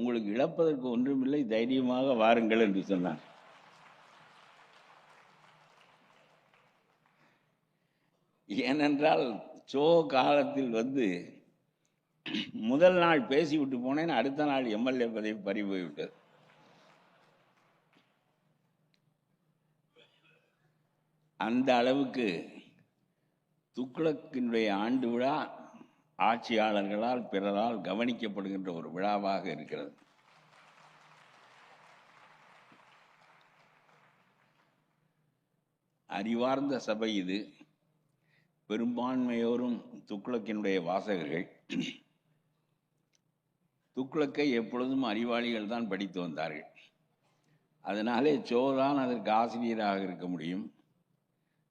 உங்களுக்கு இழப்பதற்கு ஒன்றுமில்லை தைரியமாக வாருங்கள் என்று சொன்னார். ஏனென்றால் சோ காலத்தில் வந்து முதல் நாள் பேசிவிட்டு போனேன் அடுத்த நாள் எம்எல்ஏ பதவி பறி போய்விட்டது அந்த அளவுக்கு துக்ளக்கினுடைய ஆண்டு விழா ஆட்சியாளர்களால் பிறரால் கவனிக்கப்படுகின்ற ஒரு விழாவாக இருக்கிறது. அறிவார்ந்த சபை இது. பெரும்பான்மையோரும் துக்ளக்கினுடைய வாசகர்கள். துக்ளக்கை எப்பொழுதும் அறிவாளிகள் தான் படித்து வந்தார்கள். அதனாலே சோதான் அதற்கு ஆசிரியராக இருக்க முடியும்.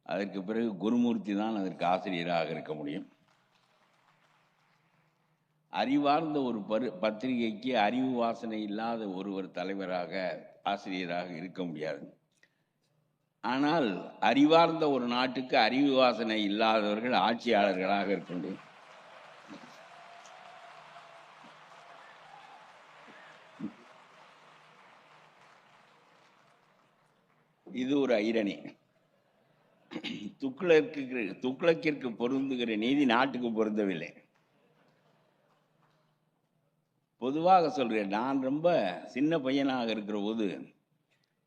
அதற்கு பிறகு குருமூர்த்தி தான் அதற்கு ஆசிரியராக இருக்க முடியும். அறிவார்ந்த ஒரு பரு பத்திரிகைக்கு அறிவு வாசனை இல்லாத ஒருவர் தலைவராக ஆசிரியராக இருக்க முடியாது. ஆனால் அறிவார்ந்த ஒரு நாட்டுக்கு அறிவு வாசனை இல்லாதவர்கள் ஆட்சியாளர்களாக இருக்க முடியும். இது ஒரு ஐரணி. துக்ளக்கு துக்ளக்கிற்கு பொருந்துகிற நீதி நாட்டுக்கு பொருந்தவில்லை. பொதுவாக சொல்கிறேன் நான் ரொம்ப சின்ன பையனாக இருக்கிற போது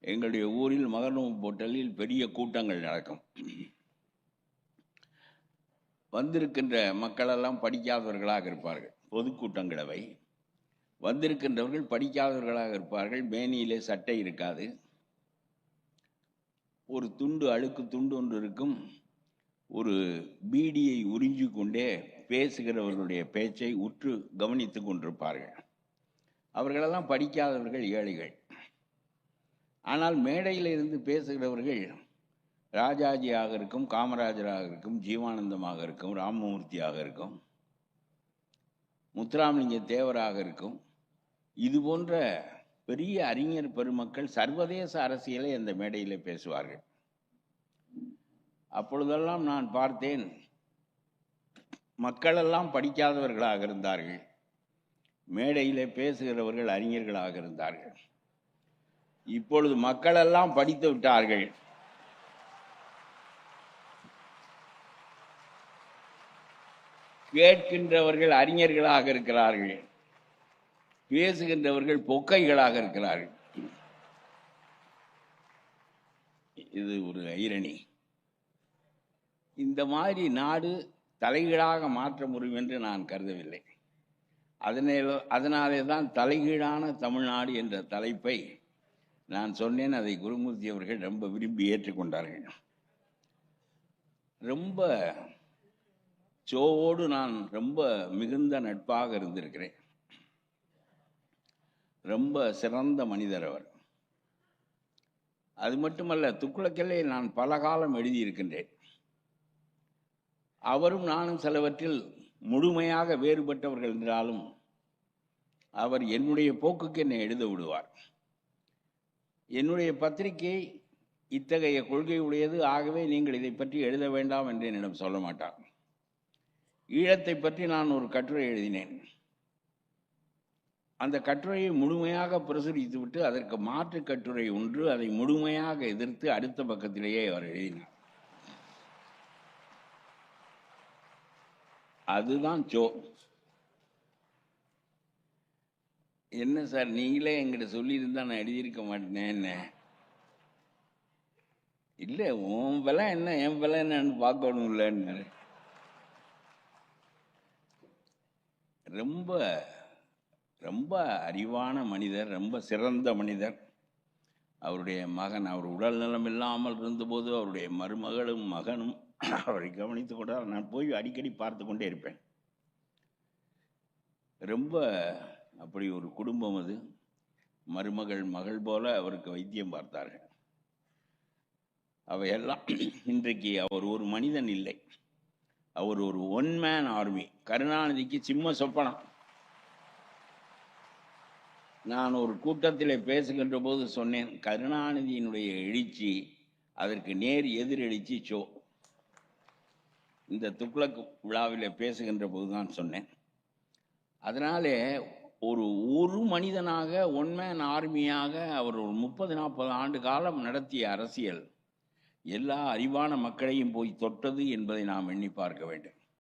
எங்களுடைய ஊரில் மகனும் போட்டலில் பெரிய கூட்டங்கள் நடக்கும். வந்திருக்கின்ற மக்களெல்லாம் படிக்காதவர்களாக இருப்பார்கள் பொதுக்கூட்டங்களவை. வந்திருக்கின்றவர்கள் படிக்காதவர்களாக இருப்பார்கள் மேனியிலே சட்டை இருக்காது. ஒரு துண்டு அழுக்கு துண்டு ஒன்று இருக்கும் ஒரு பீடியை உறிஞ்சி கொண்டே பேசுகிறவர்களுடைய பேச்சை உற்று கவனித்து கொண்டிருப்பார்கள். அவர்களெல்லாம் படிக்காதவர்கள் ஏழைகள். ஆனால் மேடையில் இருந்து பேசுகிறவர்கள் ராஜாஜியாக இருக்கும் காமராஜராக இருக்கும் ஜீவானந்தமாக இருக்கும் ராமமூர்த்தியாக இருக்கும் முத்துராமலிங்க தேவராக இருக்கும். இது போன்ற பெரிய அறிஞர் பெருமக்கள் சர்வதேச அரசியலை அந்த மேடையில் பேசுவார்கள். அப்பொழுதெல்லாம் நான் பார்த்தேன் மக்களெல்லாம் படிக்காதவர்களாக இருந்தார்கள். மேடையிலே பேசுகிறவர்கள் அறிஞர்களாக இருந்தார்கள். இப்பொழுது மக்களெல்லாம் படித்து விட்டார்கள். கேட்கின்றவர்கள் அறிஞர்களாக இருக்கிறார்கள். பேசுகின்றவர்கள் பொக்கைகளாக இருக்கிறார்கள். இது ஒரு ஐரணி. இந்த மாதிரி நாடு தலைகீழாக மாற்ற முடியும் என்று நான் கருதவில்லை. அதனால அதனாலே தான் தலைகீழான தமிழ்நாடு என்ற தலைப்பை நான் சொன்னேன். அதை குருமூர்த்தி அவர்கள் ரொம்ப விரும்பி ஏற்றுக்கொண்டார்கள். ரொம்ப சோவோடு நான் ரொம்ப மிகுந்த நட்பாக இருந்திருக்கிறேன். ரொம்ப சிறந்த மனிதர் அவர். அது மட்டுமல்ல துக்குளக்கிலே நான் பல காலம் எழுதியிருக்கின்றேன். அவரும் நானும் சிலவற்றில் முழுமையாக வேறுபட்டவர்கள் என்றாலும் அவர் என்னுடைய போக்குக்கு என்னை எழுத விடுவார். என்னுடைய பத்திரிகை இத்தகைய கொள்கை உடையது. ஆகவே நீங்கள் இதை பற்றி எழுத வேண்டாம் என்று என்னிடம் சொல்ல மாட்டார். ஈழத்தை பற்றி நான் ஒரு கட்டுரை எழுதினேன். அந்த கட்டுரையை முழுமையாக பிரசுரித்துவிட்டு அதற்கு மாற்று கட்டுரை ஒன்று அதை முழுமையாக எதிர்த்து அடுத்த பக்கத்திலேயே அவர் எழுதினார். அதுதான் ஜோ. என்ன சார் நீங்களே எங்கிட்ட சொல்லியிருந்தா நான் எழுதியிருக்க மாட்டேனே இல்லை உன் விலை என்ன என் விலை என்னன்னு பார்க்கணும் இல்லைன்னு ரொம்ப ரொம்ப அறிவான மனிதர் ரொம்ப சிறந்த மனிதர். அவருடைய மகன் அவர் உடல் நலம் இல்லாமல் இருந்தபோது அவருடைய மருமகளும் மகனும் அவரை கவனித்து கூட நான் போய் அடிக்கடி பார்த்து கொண்டே இருப்பேன். ரொம்ப அப்படி ஒரு குடும்பம் அது. மருமகள் மகள் போல அவருக்கு வைத்தியம் பார்த்தார்கள். அவையெல்லாம் இன்றைக்கு அவர் ஒரு மனிதன் இல்லை. அவர் ஒரு ஒன் மேன் ஆர்மி கருணாநிதிக்கு சிம்ம சொப்பனம். நான் ஒரு கூட்டத்தில் பேசுகின்ற போது சொன்னேன் கருணாநிதியினுடைய எழுச்சி அதற்கு நேர் எதிர் எழுச்சி சோ. இந்த துக்ளக் விழாவில் பேசுகின்ற போது தான் சொன்னேன். அதனாலே ஒரு ஒரு மனிதனாக ஒன்மேன் ஆர்மியாக அவர் ஒரு முப்பது நாற்பது ஆண்டு காலம் நடத்திய அரசியல் எல்லா அறிவான மக்களையும் போய் தொட்டது என்பதை நாம் எண்ணி பார்க்க வேண்டும்.